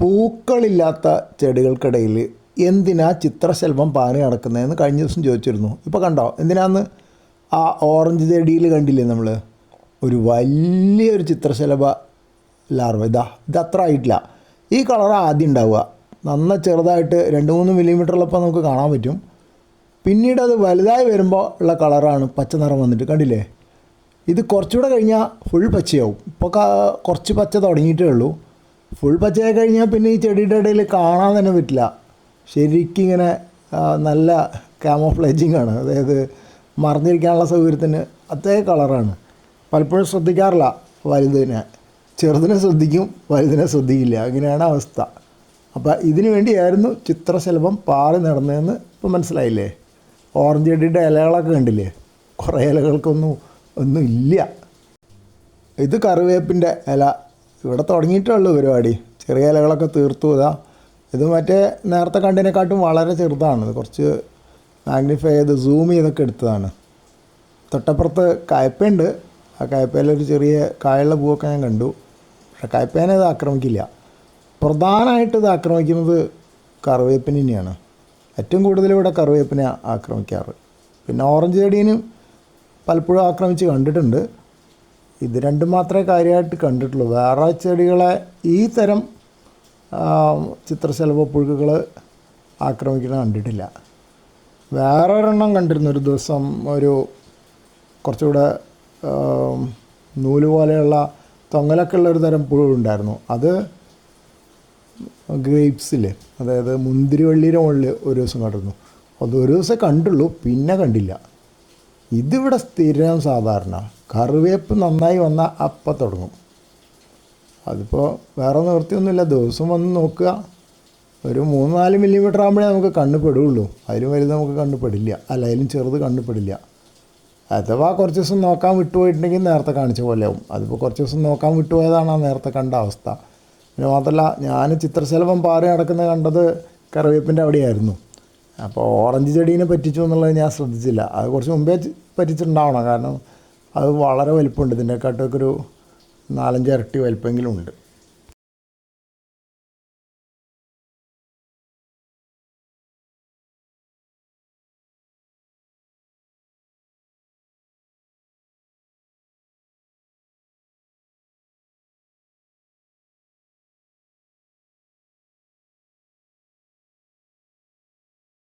പൂക്കളില്ലാത്ത ചെടികൾക്കിടയിൽ എന്തിനാ ചിത്രശലഭം പാനി നടക്കുന്നതെന്ന് കഴിഞ്ഞ ദിവസം ചോദിച്ചിരുന്നു. ഇപ്പോൾ കണ്ടോ? എന്തിനാന്ന്? ആ ഓറഞ്ച് ചെടിയിൽ കണ്ടില്ലേ നമ്മൾ ഒരു വലിയൊരു ചിത്രശലഭ ലാർവ. ഇതാ ഇത് അത്ര ആയിട്ടില്ല. ഈ കളർ ആദ്യം ഉണ്ടാവുക. നന്ന ചെറുതായിട്ട് രണ്ട് മൂന്ന് മില്ലിമീറ്ററിലപ്പോൾ നമുക്ക് കാണാൻ പറ്റും. പിന്നീട് അത് വലുതായി വരുമ്പോൾ ഉള്ള കളറാണ് പച്ച നിറം വന്നിട്ട്. കണ്ടില്ലേ? ഇത് കുറച്ചുകൂടെ കഴിഞ്ഞാൽ ഫുൾ പച്ചയാവും. ഇപ്പോൾ കുറച്ച് പച്ച തുടങ്ങിയിട്ടേ ഉള്ളൂ. ഫുൾ പച്ചയായി കഴിഞ്ഞാൽ പിന്നെ ഈ ചെടിയുടെ ഇടയിൽ കാണാൻ തന്നെ പറ്റില്ല. ശരിക്കും ഇങ്ങനെ നല്ല ക്യാമോഫ്ലേജിങ് ആണ്. അതായത് മറിഞ്ഞിരിക്കാനുള്ള സൗകര്യത്തിന് അതേ കളറാണ് പലപ്പോഴും ശ്രദ്ധിക്കാറില്ല വലുതിനെ. ചെറുതിനെ ശ്രദ്ധിക്കും വലുതിനെ ശ്രദ്ധിക്കില്ല. അങ്ങനെയാണ് അവസ്ഥ. അപ്പോൾ ഇതിനു വേണ്ടിയായിരുന്നു ചിത്രശലഭം പാറി നടന്നതെന്ന് ഇപ്പോൾ മനസ്സിലായില്ലേ? ഓറഞ്ച് ചെടിയുടെ ഇലകളൊക്കെ കണ്ടില്ലേ? കുറേ ഇലകൾക്കൊന്നും ഒന്നും ഇല്ല. ഇത് കറിവേപ്പിന്റെ ഇല. ഇവിടെ തുടങ്ങിയിട്ടേ ഉള്ളൂ പരിപാടി. ചെറിയ ഇലകളൊക്കെ തീർത്തു. ഇതാ ഇത് മറ്റേ നേരത്തെ കണ്ടതിനെക്കാട്ടും വളരെ ചെറുതാണ്. കുറച്ച് മാഗ്നിഫൈ ചെയ്ത് സൂം ചെയ്തൊക്കെ എടുത്തതാണ്. തൊട്ടപ്പുറത്ത് കായപ്പയുണ്ട്. ആ കായപ്പയിലൊരു ചെറിയ കായുള്ള പൂവൊക്കെ ഞാൻ കണ്ടു. പക്ഷേ കായപ്പേനെ ഇത് ആക്രമിക്കില്ല. പ്രധാനമായിട്ട് ഇത് ആക്രമിക്കുന്നത് കറിവേപ്പിനെയാണ് ഏറ്റവും കൂടുതൽ ഇവിടെ കറിവേപ്പിനെ ആക്രമിക്കാറ്. പിന്നെ ഓറഞ്ച് ചെടീനും പലപ്പോഴും ആക്രമിച്ച് കണ്ടിട്ടുണ്ട്. ഇത് രണ്ടും മാത്രമേ കാര്യമായിട്ട് കണ്ടിട്ടുള്ളൂ. വേറെ ചെടികളെ ഈ തരം ചിത്രശലഭ പുഴുക്കൾ ആക്രമിക്കുന്നത് കണ്ടിട്ടില്ല. വേറെ ഒരെണ്ണം കണ്ടിരുന്നു ഒരു ദിവസം ഒരു കുറച്ചുകൂടെ നൂൽ പോലെയുള്ള തൊങ്ങലൊക്കെ ഉള്ള ഒരു തരം പുഴു ഉണ്ടായിരുന്നു. അത് ഗ്രേപ്സിൽ അതായത് മുന്തിരിവള്ളിയുടെ മുകളിൽ ഒരു ദിവസം കണ്ടിരുന്നു. അത് ഒരു ദിവസം കണ്ടുള്ളൂ പിന്നെ കണ്ടില്ല. ഇതിവിടെ സ്ഥിരം സാധാരണ. കറിവേപ്പ് നന്നായി വന്നാൽ അപ്പം തുടങ്ങും. അതിപ്പോൾ വേറെ നിവൃത്തിയൊന്നുമില്ല. ദിവസം വന്ന് നോക്കുക. ഒരു മൂന്ന് നാല് മില്ലിമീറ്റർ ആകുമ്പോഴേ നമുക്ക് കണ്ണ് പെടുകയുള്ളൂ അതിലും വലുത് നമുക്ക് കണ്ണ് പെടില്ല. അല്ല അതിലും ചെറുത് കണ്ണ് പെടില്ല. അഥവാ കുറച്ച് ദിവസം നോക്കാൻ വിട്ടുപോയിട്ടുണ്ടെങ്കിൽ നേരത്തെ കാണിച്ച പോലെ ആവും. അതിപ്പോൾ കുറച്ച് ദിവസം നോക്കാൻ വിട്ടുപോയതാണ് ആ നേരത്തെ കണ്ട അവസ്ഥ. പിന്നെ മാത്രമല്ല ഞാൻ ചിത്രശലഭം പാറി നടക്കുന്നത് കണ്ടത് കറിവേപ്പിന്റെ അവിടെയായിരുന്നു. അപ്പോൾ ഓറഞ്ച് ചെടീനെ പറ്റിച്ചു എന്നുള്ളത് ഞാൻ ശ്രദ്ധിച്ചില്ല. അത് കുറച്ച് മുമ്പേ പറ്റിച്ചിട്ടുണ്ടാവണം. കാരണം അത് വളരെ വലിപ്പമുണ്ട്. ഇതിനെക്കാട്ടൊക്കെ ഒരു നാലഞ്ച് ഇരട്ടി വലിപ്പമെങ്കിലും ഉണ്ട്.